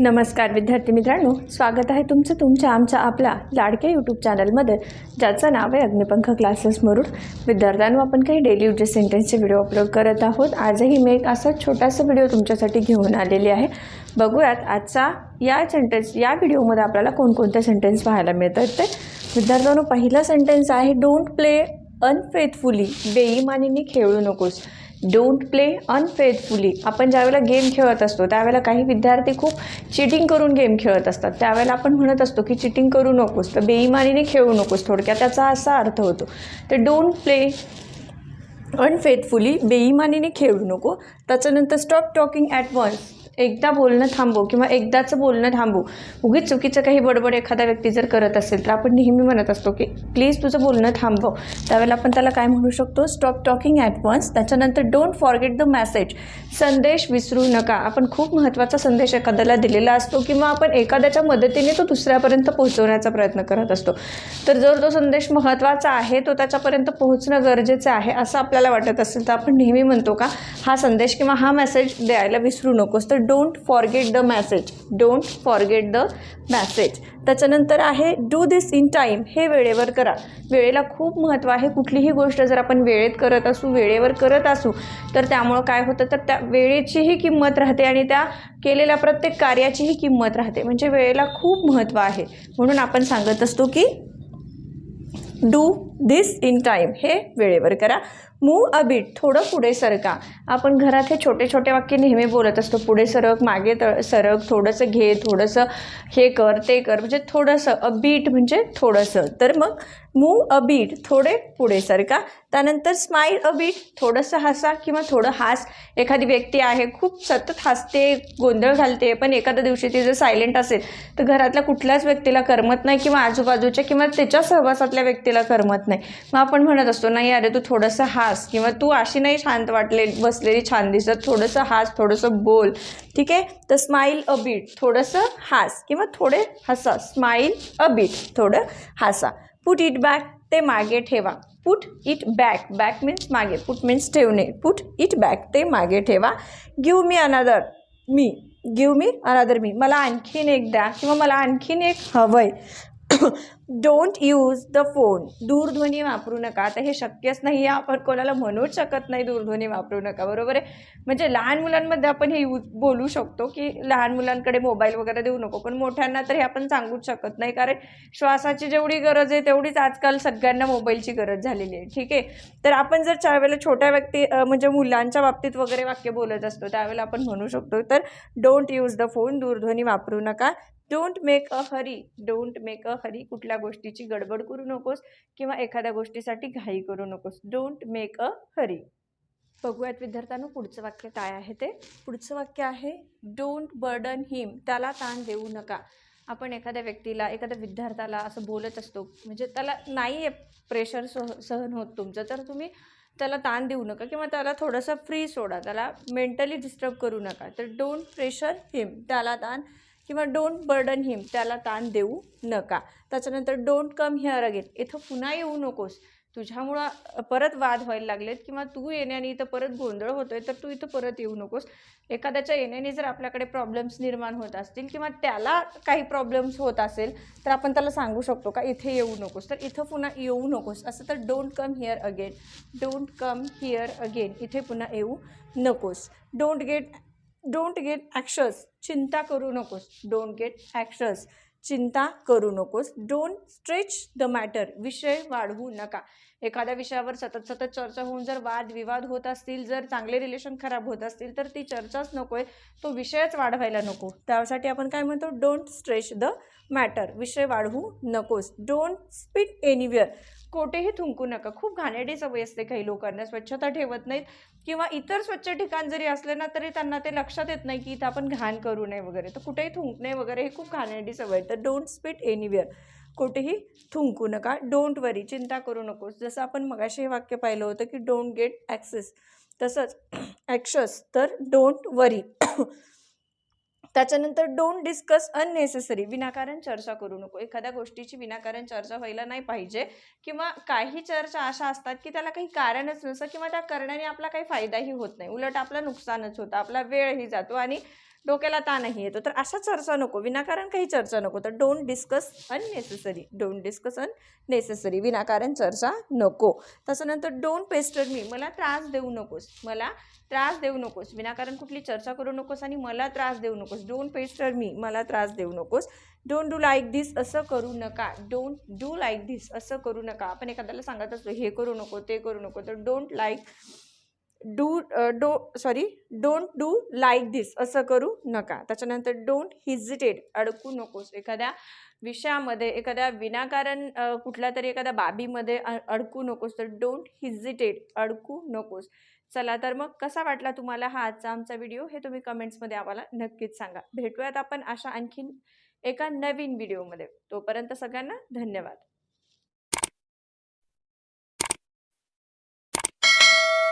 नमस्कार विद्यार्थी मित्रांनो. स्वागत आहे तुमचं तुमच्या आमच्या आपल्या लाडक्या यूट्यूब चॅनलमध्ये ज्याचं नाव आहे अग्निपंख क्लासेस मरुड. विद्यार्थ्यांनो आपण काही डेली युजेस सेंटेन्सचे व्हिडिओ अपलोड करत आहोत. आजही मी एक असा छोटासा व्हिडिओ तुमच्यासाठी घेऊन आलेली आहे. बघूयात आजचा या सेंटेन्स या व्हिडिओमध्ये आपल्याला कोणकोणते सेंटेन्स पाहायला मिळतात ते. विद्यार्थ्यांनो पहिला सेंटेन्स आहे डोंट प्ले अनफेथफुली बेईमानीने खेळू नकोस. डोंट प्ले अनफेथफुली आपण ज्यावेळेला गेम खेळत असतो त्यावेळेला काही विद्यार्थी खूप चिटिंग करून गेम खेळत असतात. त्यावेळेला आपण म्हणत असतो की चिटिंग करू नकोस तर बेईमानीने खेळू नकोस थोडक्यात. त्याचा असा अर्थ होतो. तर डोंट प्ले अनफेथफुली बेईमानीने खेळू नको. त्याच्यानंतर स्टॉप टॉकिंग ॲट वन्स एकदा बोलणं थांबू किंवा एकदाचं बोलणं थांबू उगीच चुकीचं काही बडबड एखादा व्यक्ती जर करत असेल तर आपण नेहमी म्हणत असतो की प्लीज तुझं बोलणं थांबव. त्यावेळेला आपण त्याला काय म्हणू शकतो? स्टॉप टॉकिंग ॲट वन्स त्याच्यानंतर डोंट फॉरगेट द मॅसेज संदेश विसरू नका. आपण खूप महत्त्वाचा संदेश एखाद्याला दिलेला असतो किंवा आपण एखाद्याच्या मदतीने तो दुसऱ्यापर्यंत पोहोचवण्याचा प्रयत्न करत असतो. तर जर तो संदेश महत्त्वाचा आहे तो त्याच्यापर्यंत पोहोचणं गरजेचं आहे असं आपल्याला वाटत असेल तर आपण नेहमी म्हणतो का हा संदेश किंवा हा मेसेज द्यायला विसरू नकोस. तर don't forget the message don't forget the message त्याच्यानंतर आहे डू दिस इन टाईम हे वेळेवर करा. वेळेला खूप महत्त्व आहे. कुठलीही गोष्ट जर आपण वेळेत करत असू वेळेवर करत असू तर त्यामुळं काय होतं? तर त्या वेळेचीही किंमत राहते आणि त्या केलेल्या प्रत्येक कार्याचीही किंमत राहते. म्हणजे वेळेला खूप महत्त्व आहे. म्हणून आपण सांगत असतो की डू दिस इन टाईम हे वेळेवर करा. मूव अ बीट थोडं पुढे सरका. आपण घरात हे छोटे छोटे वाक्य नेहमी बोलत असतो. पुढे सरक मागे त सरक थोडंसं घे थोडंसं हे कर ते कर म्हणजे थोडंसं अ बीट म्हणजे थोडंसं. तर मग मूव अ बीट थोडे पुढे सरका. त्यानंतर स्माईल अ बीट थोडंसं हसा किंवा थोडं हास. एखादी व्यक्ती आहे खूप सतत हसते गोंधळ घालते पण एखाद्या दिवशी ती जर सायलेंट असेल तर घरातल्या कुठल्याच व्यक्तीला करमत नाही किंवा आजूबाजूच्या किंवा त्याच्या सहवासातल्या व्यक्तीला करमत नाही. मग आपण म्हणत असतो नाही अरे तू थोडंसं हास किंवा तू अशी नाही शांत वाटले बसलेली छान दिसत थोडंसं हास थोडंसं बोल. ठीक आहे? तर स्माईल अ बीट थोडंसं हास किंवा थोडे हसा. स्माईल अ बीट थोडं हासा. पुट इट बॅक ते मागे ठेवा. Put it back back means मागे. पुट मीन्स ठेवणे. पुट इट बॅक ते मागे ठेवा. गिव मी अनादर मी गिव मी अनादर मी मला आणखीन एक द्या किंवा मला आणखीन एक हवं आहे डोंट यूज द फोन दूरध्वनी वापरू नका. आता हे शक्यच नाही आहे. आपण कोणाला म्हणूच शकत नाही दूरध्वनी वापरू नका. बरोबर आहे? म्हणजे लहान मुलांमध्ये आपण हे यूज बोलू शकतो की लहान मुलांकडे मोबाईल वगैरे देऊ नको. पण मोठ्यांना तर हे आपण सांगूच शकत नाही. कारण श्वासाची जेवढी गरज आहे तेवढीच आजकाल सगळ्यांना मोबाईलची गरज झालेली आहे. ठीक आहे? तर आपण जर त्यावेळेला छोट्या व्यक्ती म्हणजे मुलांच्या बाबतीत वगैरे वाक्य बोलत असतो त्यावेळेला आपण म्हणू शकतो. तर डोंट यूज द फोन दूरध्वनी वापरू नका. Don't make a hurry don't make a hurry कुठल्या गोष्टीची गडबड करू नकोस किंवा एखाद्या गोष्टीसाठी घाई करू नकोस. डोंट मेक अ हरी बघूयात विद्यार्थ्यांनो पुढचं वाक्य काय आहे ते. पुढचं वाक्य आहे डोंट बर्डन हिम त्याला ताण देऊ नका. आपण एखाद्या व्यक्तीला एखाद्या विद्यार्थ्याला असं बोलत असतो म्हणजे त्याला नाही आहे प्रेशर सह सहन होत तुमचं तर तुम्ही त्याला ताण देऊ नका किंवा त्याला थोडंसं फ्री सोडा. त्याला मेंटली डिस्टर्ब करू नका. तर डोंट प्रेशर हिम त्याला ताण किंवा डोंट बर्डन हिम त्याला ताण देऊ नका. त्याच्यानंतर डोंट कम हिअर अगेन इथं पुन्हा येऊ नकोस. तुझ्यामुळं परत वाद व्हायला लागलेत किंवा तू येण्याने इथं परत गोंधळ होतोय तर तू इथं परत येऊ नकोस. एखाद्याच्या येण्याने जर आपल्याकडे प्रॉब्लेम्स निर्माण होत असतील किंवा त्याला काही प्रॉब्लेम्स होत असेल तर आपण त्याला सांगू शकतो का इथे येऊ नकोस. तर इथं पुन्हा येऊ नकोस. असं तर don't come here again don't come here again इथे पुन्हा येऊ नकोस. Don't get don't get anxious चिंता करू नकोस. डोंट गेट ॲक्शस चिंता करू नकोस. डोंट स्ट्रेच द मॅटर विषय वाढवू नका. एखाद्या विषयावर सतत सतत चर्चा होऊन जर वाद विवाद होत असतील जर चांगले रिलेशन खराब होत असतील तर ती चर्चाच नको आहे. तो विषयच वाढवायला नको. त्यासाठी आपण काय म्हणतो? डोंट स्ट्रेच द मॅटर विषय वाढवू नकोस. डोंट स्पीट एनिवेअर कोठेही थुंकू नका. खूप घाणेरडी सवय असते काही लोकांना. स्वच्छता ठेवत नाहीत किंवा इतर स्वच्छ ठिकाण जरी असले ना तरी त्यांना ते लक्षात येत नाही की इथं आपण घाण करू नये वगैरे. तर कुठेही थुंकणे वगैरे हे खूप घाणेरडी सवय आहे. तर डोंट स्पीट एनिवेअर कुठेही थुंकू नका. डोंट वरी चिंता करू नकोस. जसं आपण मगाशी हे वाक्य पाहिलं होतं की डोंट गेट ॲक्सेस तसंच ॲक्शस तर डोंट वरी त्याच्यानंतर डोंट डिस्कस अननेसेसरी विनाकारण चर्चा करू नको. एखाद्या गोष्टीची विनाकारण चर्चा व्हायला नाही पाहिजे. किंवा काही चर्चा अशा असतात की त्याला काही कारणच नसतं किंवा त्या करण्याने आपला काही फायदाही होत नाही. उलट आपलं नुकसानच होतं. आपला वेळही जातो आणि डोक्याला ताणही येतो तर अशा चर्चा नको. विनाकारण काही चर्चा नको. तर don't discuss unnecessary don't discuss unnecessary विनाकारण चर्चा नको. त्याच्यानंतर डोंट पेस्टर मी मला त्रास देऊ नकोस. मला त्रास देऊ नकोस. विनाकारण कुठली चर्चा करू नकोस आणि मला त्रास देऊ नकोस. डोंट पेस्टर मी मला त्रास देऊ नकोस. डोंट डू लाईक धिस असं करू नका. डोंट डू लाईक धिस असं करू नका. आपण एखाद्याला सांगत असतो हे करू नको ते करू नको. तर don't like do do sorry don't do like this असं करू नका. त्याच्यानंतर डोंट हिजिटेट अडकू नकोस. एखाद्या विषयामध्ये एखाद्या विनाकारण कुठल्या तरी एखाद्या बाबीमध्ये अडकू नकोस. तर डोंट हिजिटेट अडकू नकोस. चला तर मग कसा वाटला तुम्हाला हा आजचा आमचा व्हिडिओ हे तुम्ही कमेंट्समध्ये आम्हाला नक्कीच सांगा. भेटूयात आपण अशा आणखीन एका नवीन व्हिडिओमध्ये तोपर्यंत सगळ्यांना धन्यवाद.